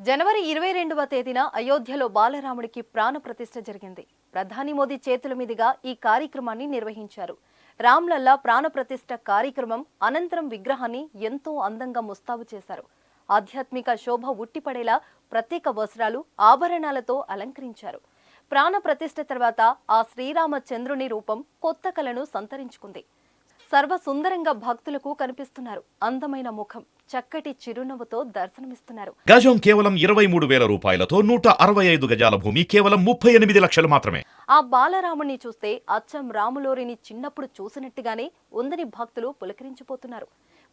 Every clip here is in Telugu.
జనవరి ఇరవై రెండవ తేదీన అయోధ్యలో బాలరాముడికి ప్రాణ ప్రతిష్ఠ జరిగింది. ప్రధాని మోదీ చేతుల మీదుగా ఈ కార్యక్రమాన్ని నిర్వహించారు. రామ్లల్లా ప్రాణ ప్రతిష్ఠ కార్యక్రమం అనంతరం విగ్రహాన్ని ఎంతో అందంగా ముస్తాబు చేశారు. ఆధ్యాత్మిక శోభ ఉట్టిపడేలా ప్రత్యేక వస్త్రాలు ఆభరణాలతో అలంకరించారు. ప్రాణ ప్రతిష్ఠ తర్వాత ఆ శ్రీరామచంద్రుని రూపం కొత్త కలను సంతరించుకుంది. సర్వ సుందరంగా భక్తులకు కనిపిస్తున్నారు. అందమైన ముఖం చక్కటి చిరునవ్వుతో దర్శనమిస్తున్నారు. గజం కేవలం ఇరవై మూడు వేల రూపాయలతో నూట అరవై ఐదు గజాల భూమి కేవలం ముప్పై ఎనిమిది లక్షలు మాత్రమే. ఆ బాలరాముని చూస్తే అచ్చం రాములోరిని చిన్నప్పుడు చూసినట్టుగానే ఉందని భక్తులు పులకరించిపోతున్నారు.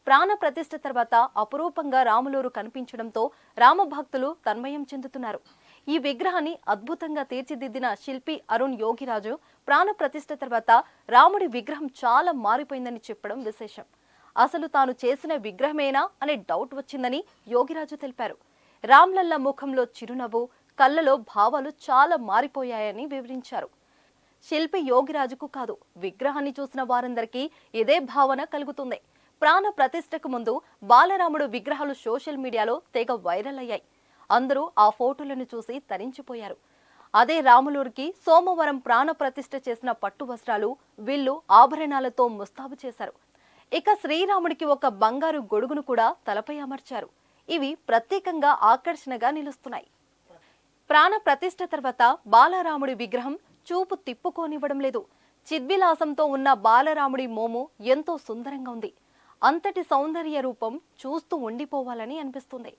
ప్రాణ ప్రతిష్ఠ తర్వాత అపురూపంగా రాములోరు కనిపించడంతో రామ భక్తులు తన్మయం చెందుతున్నారు. ఈ విగ్రహాన్ని అద్భుతంగా తీర్చిదిద్దిన శిల్పి అరుణ్ యోగిరాజు ప్రాణ ప్రతిష్ఠ తర్వాత రాముడి విగ్రహం చాలా మారిపోయిందని చెప్పడం విశేషం. అసలు తాను చేసిన విగ్రహమేనా అనే డౌట్ వచ్చిందని యోగిరాజు తెలిపారు. రామ్లల్ల ముఖంలో చిరునవ్వు కళ్ళలో భావాలు చాలా మారిపోయాయని వివరించారు. శిల్పి యోగిరాజుకు కాదు విగ్రహాన్ని చూసిన వారందరికీ ఇదే భావన కలుగుతుంది. ప్రాణ ప్రతిష్టకు ముందు బాలరాముడు విగ్రహాలు సోషల్ మీడియాలో తెగ వైరల్ అయ్యాయి. అందరూ ఆ ఫోటోలను చూసి తరించిపోయారు. అదే రాములూరికి సోమవారం ప్రాణ ప్రతిష్ఠ చేసిన పట్టు వస్త్రాలు వీళ్ళు ఆభరణాలతో ముస్తాబు చేశారు. ఇక శ్రీరాముడికి ఒక బంగారు గొడుగును కూడా తలపై అమర్చారు. ఇవి ప్రత్యేకంగా ఆకర్షణగా నిలుస్తున్నాయి. ప్రాణ ప్రతిష్ఠ తర్వాత బాలరాముడి విగ్రహం చూపు తిప్పుకోనివ్వడం లేదు. చిద్విలాసంతో ఉన్న బాలరాముడి మోము ఎంతో సుందరంగా ఉంది. అంతటి సౌందర్య రూపం చూస్తూ ఉండిపోవాలని అనిపిస్తుంది.